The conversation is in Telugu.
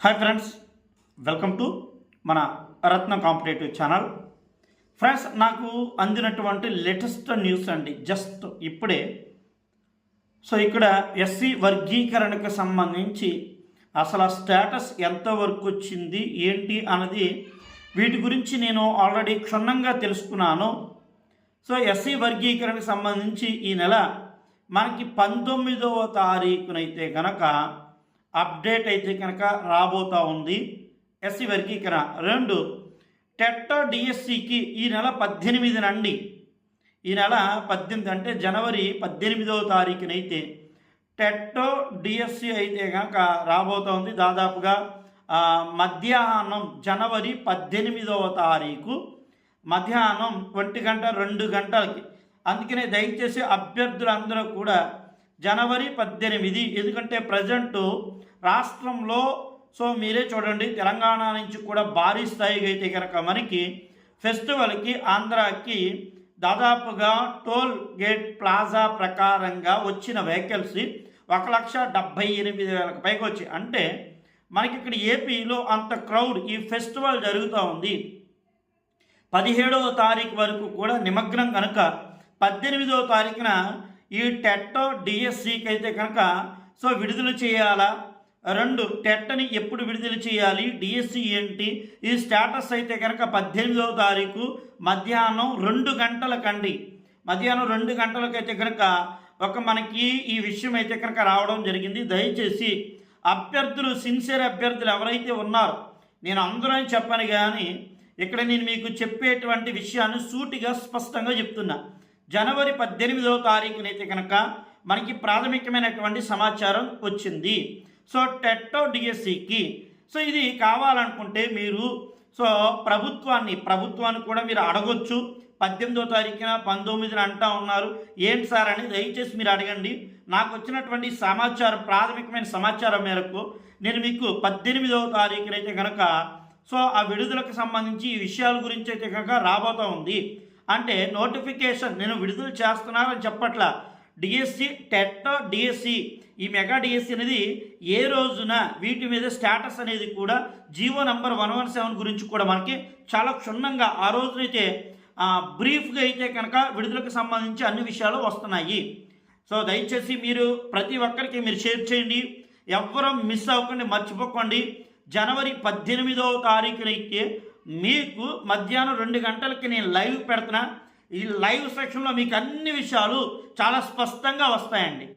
హాయ్ ఫ్రెండ్స్ వెల్కమ్ టు మన రత్న కాంపిటేటివ్ ఛానల్ ఫ్రెండ్స్ నాకు అందినటువంటి లేటెస్ట్ న్యూస్ అండి జస్ట్ ఇప్పుడే. సో ఇక్కడ ఎస్సీ వర్గీకరణకు సంబంధించి అసలు ఆ స్టేటస్ ఎంతవరకు వచ్చింది ఏంటి అన్నది వీటి గురించి నేను ఆల్రెడీ క్షుణ్ణంగా తెలుసుకున్నాను. సో ఎస్సీ వర్గీకరణకు సంబంధించి ఈ నెల మనకి పంతొమ్మిదవ తారీఖునైతే కనుక అప్డేట్ అయితే కనుక రాబోతా ఉంది. ఎస్సీ వర్గీకరణ రెండు టెట్ డిఎస్సికి ఈ నెల పద్దెనిమిది నుండి. ఈ నెల పద్దెనిమిది అంటే జనవరి పద్దెనిమిదవ తారీఖునైతే టెట్టో డిఎస్సి అయితే కనుక రాబోతోంది దాదాపుగా మధ్యాహ్నం జనవరి పద్దెనిమిదవ తారీఖు మధ్యాహ్నం ఒంటి గంట రెండు గంటలకి. అందుకనే దయచేసి అభ్యర్థులందరూ కూడా జనవరి పద్దెనిమిది. ఎందుకంటే ప్రజెంట్ రాష్ట్రంలో సో మీరే చూడండి తెలంగాణ నుంచి కూడా భారీ స్థాయిగా అయితే కనుక మనకి ఫెస్టివల్కి ఆంధ్రాకి దాదాపుగా టోల్ గేట్ ప్లాజా ప్రకారంగా వచ్చిన వెహికల్స్ ఒక లక్ష డెబ్భై ఎనిమిది వేలకు పైకి వచ్చి అంటే మనకి ఇక్కడ ఏపీలో అంత క్రౌడ్ ఈ ఫెస్టివల్ జరుగుతూ ఉంది. పదిహేడవ తారీఖు వరకు కూడా నిమగ్నం కనుక పద్దెనిమిదవ తారీఖున ఈ టెట్ డిఎస్సికి అయితే కనుక సో విడుదల చేయాలా? రెండు టెట్ని ఎప్పుడు విడుదల చేయాలి? డిఎస్సి ఏంటి? ఈ స్టేటస్ అయితే కనుక పద్దెనిమిదవ తారీఖు మధ్యాహ్నం రెండు గంటల కండి మధ్యాహ్నం రెండు గంటలకైతే కనుక ఒక మనకి ఈ విషయం అయితే కనుక రావడం జరిగింది. దయచేసి అభ్యర్థులు సిన్సియర్ అభ్యర్థులు ఎవరైతే ఉన్నారో నేను అందరూ అని చెప్పాను కానీ ఇక్కడ నేను మీకు చెప్పేటువంటి విషయాన్ని సూటిగా స్పష్టంగా చెప్తున్నా. జనవరి పద్దెనిమిదవ తారీఖునైతే కనుక మనకి ప్రాథమికమైనటువంటి సమాచారం వచ్చింది. సో టెట్టో డిఎస్సికి సో ఇది కావాలనుకుంటే మీరు సో ప్రభుత్వాన్ని ప్రభుత్వాన్ని కూడా మీరు అడగొచ్చు. పద్దెనిమిదో తారీఖున పంతొమ్మిదిన అంటా ఉన్నారు. ఏంటి సార్ అని దయచేసి మీరు అడగండి. నాకు వచ్చినటువంటి సమాచారం ప్రాథమికమైన సమాచారం మేరకు నేను మీకు పద్దెనిమిదవ తారీఖునైతే కనుక సో ఆ విడుదలకు సంబంధించి ఈ విషయాల గురించి అయితే కనుక రాబోతూ ఉంది. అంటే నోటిఫికేషన్ నేను విడుదల చేస్తున్నానని చెప్పట్లా. DSC TET DSC. ఈ మెగా డిఎస్సి అనేది ఏ రోజున వీటి మీద స్టేటస్ అనేది కూడా GO number one one seven గురించి కూడా మనకి చాలా క్షుణ్ణంగా ఆ రోజునైతే బ్రీఫ్గా అయితే కనుక విడుదలకు సంబంధించి అన్ని విషయాలు వస్తున్నాయి. సో దయచేసి మీరు ప్రతి ఒక్కరికి మీరు షేర్ చేయండి. ఎవ్వరూ మిస్ అవ్వకండి మర్చిపోకండి. జనవరి పద్దెనిమిదవ తారీఖునైతే మీకు మధ్యాహ్నం రెండు గంటలకి నేను లైవ్ పెడుతున్నా. ఈ లైవ్ సెక్షన్లో మీకు అన్ని విషయాలు చాలా స్పష్టంగా వస్తాయండి.